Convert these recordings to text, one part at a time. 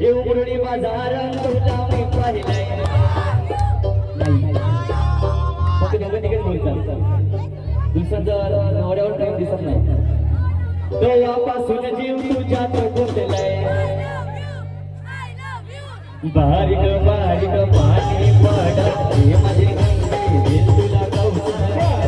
देवगुरडी बाजार तुमचा मी पाहिलाय. फक्त दोघं तिकडे बोलतात दुसऱ्याचं नवऱ्यावर प्रेम दिसत नाही तेव्हापासून जीव तुझ्या गुंतलाय. बारीक बारीक पाणी पडत माझे तुला कौतुक.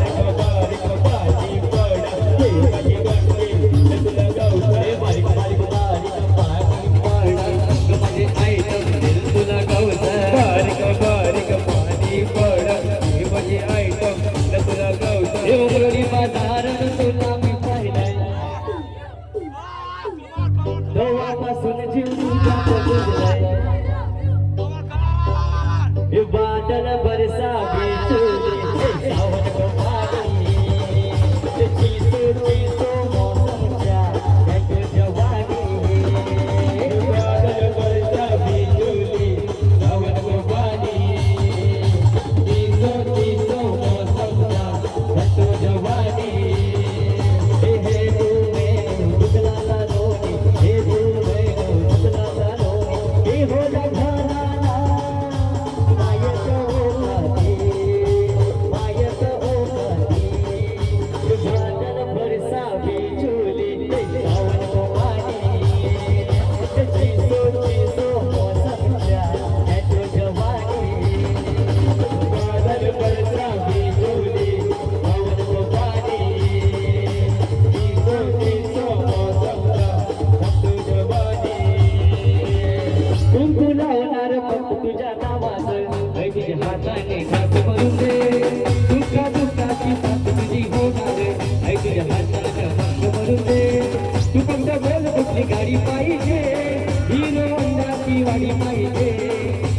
कानाची पाहिजे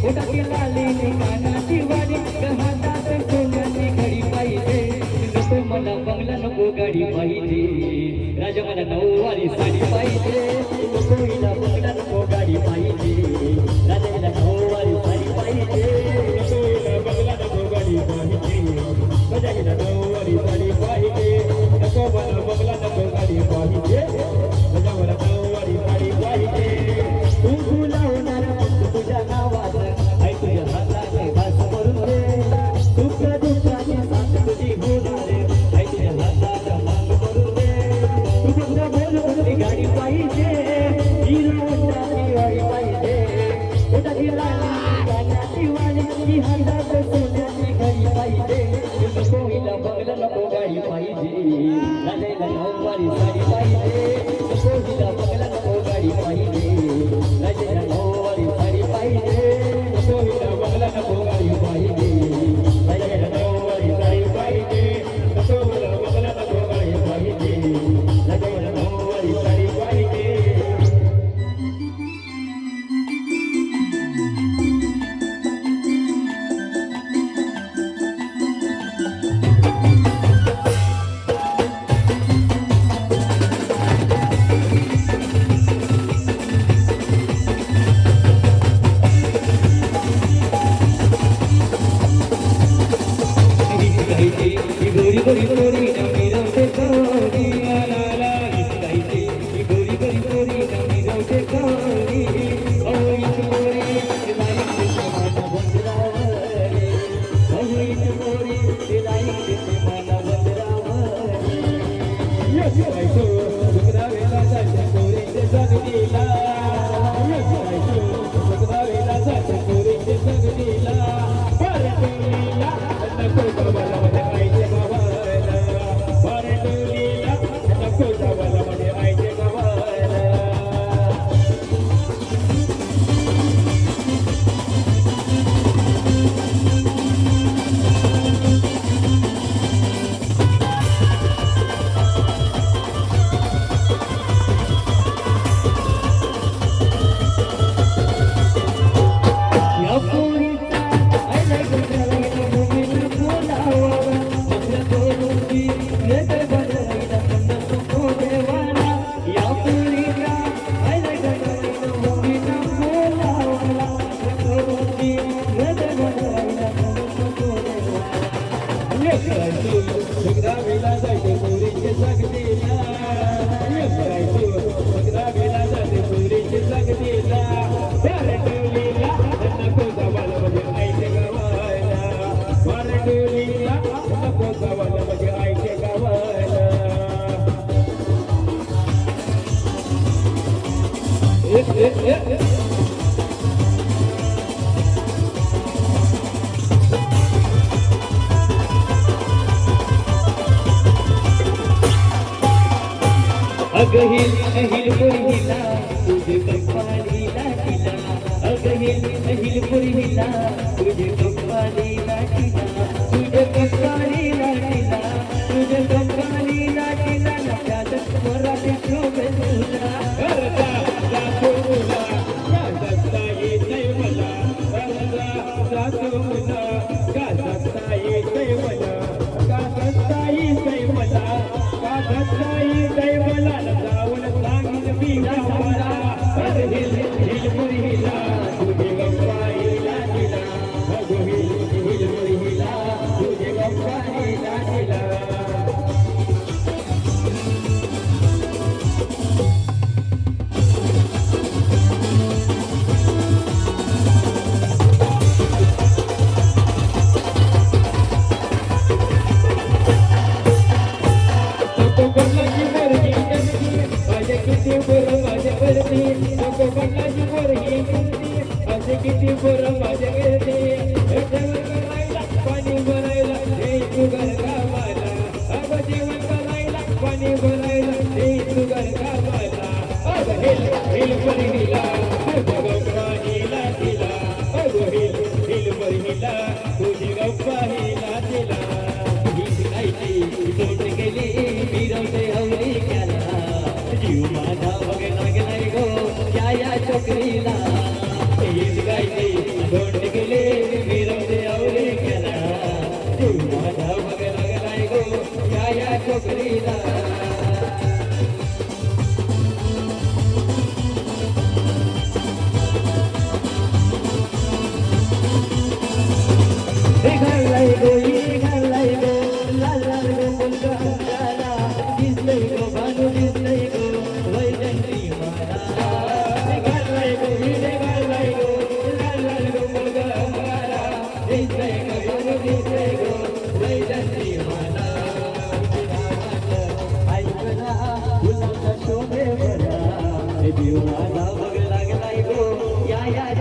ओठाची लाली कानाची घडी पाहिजे नुसतं मला बंगला नको गाडी पाहिजे. राजा मला नऊवारी साडी पाहिजे. કનવરી સરી પાઈ દે गावीला जाते पोरीचे जगदीला गावीला जाते पोरीचे जगदीला प्यार ठेवलीला नको जवाला म्हणजे आईचे गावाला प्यार ठेवलीला नको जवाला म्हणजे आईचे गावाला Yeah, yeah, yeah, yeah. अगहिल अहिल पुरहिला तुझे कपालीला तिला अगहिल अहिल पुरहिला तुझे कपालीला तिला तुझे कपालीला तिला तुझे कपालीला तिला नव्यात मराठी शोभे तुला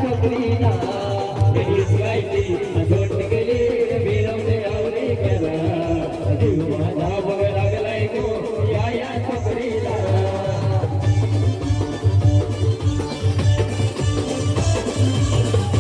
છોકરી ના